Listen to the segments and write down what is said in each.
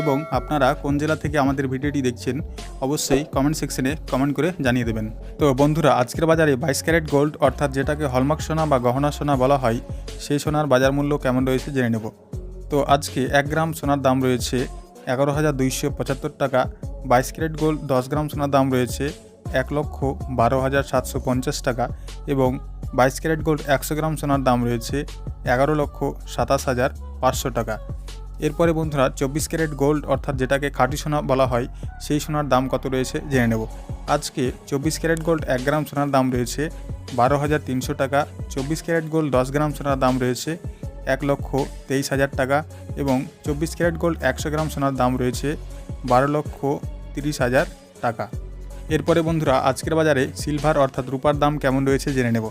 এবং আপনারা কোন জেলা থেকে আমাদের ভিডিওটি দেখছেন, অবশ্যই কমেন্ট সেকশনে কমেন্ট করে জানিয়ে দেবেন। তো বন্ধুরা, আজকের বাজারে বাইশ ক্যারেট গোল্ড অর্থাৎ যেটাকে হলমার্ক সোনা বা গহনা সোনা বলা হয়, সেই সোনার বাজার মূল্য কেমন রয়েছে জেনে নেব। তো আজকে এক গ্রাম সোনার দাম রয়েছে এগারো হাজার দুইশো পঁচাত্তর টাকা, বাইশ ক্যারেট গোল্ড দশ গ্রাম সোনার দাম রয়েছে এক লক্ষ বারো হাজার সাতশো পঞ্চাশ টাকা এবং বাইশ ক্যারেট গোল্ড একশো গ্রাম সোনার দাম রয়েছে এগারো লক্ষ সাতাশ হাজার পাঁচশো টাকা। এরপরে বন্ধুরা, চব্বিশ ক্যারেট গোল্ড, অর্থাৎ যেটাকে খাঁটি সোনা বলা হয়, সেই সোনার দাম কত রয়েছে জেনে নেব। আজকে চব্বিশ ক্যারেট গোল্ড এক গ্রাম সোনার দাম রয়েছে বারো হাজার তিনশো টাকা, চব্বিশ ক্যারেট গোল্ড দশ গ্রাম সোনার দাম রয়েছে এক লক্ষ তেইশ হাজার টাকা এবং চব্বিশ ক্যারেট গোল্ড একশো গ্রাম সোনার দাম রয়েছে বারো লক্ষ তিরিশ হাজার টাকা। এরপরে বন্ধুরা, আজকের বাজারে সিলভার, অর্থাৎ রূপার দাম কেমন রয়েছে জেনে নেব।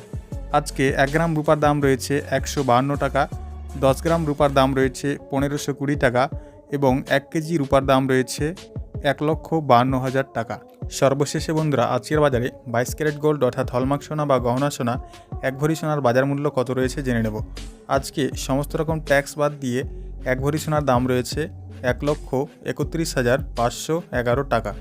আজকে এক গ্রাম রূপার দাম রয়েছে একশো টাকা দশ গ্রাম রূপার দাম রয়েছে পনেরোশো কুড়ি টাকা এবং এক কেজি রূপার দাম রয়েছে এক লক্ষ বাহান্ন হাজার টাকা। সর্বশেষে বন্ধুরা, আজকের বাজারে বাইশ ক্যারেট গোল্ড অর্থাৎ হলমার্ক সোনা বা গহনা সোনা এক ভরি সোনার বাজার মূল্য কত রয়েছে জেনে নেব। আজকে সমস্ত রকম ট্যাক্স বাদ দিয়ে এক ভরি সোনার দাম রয়েছে এক লক্ষ একত্রিশ হাজার পাঁচশো এগারো টাকা।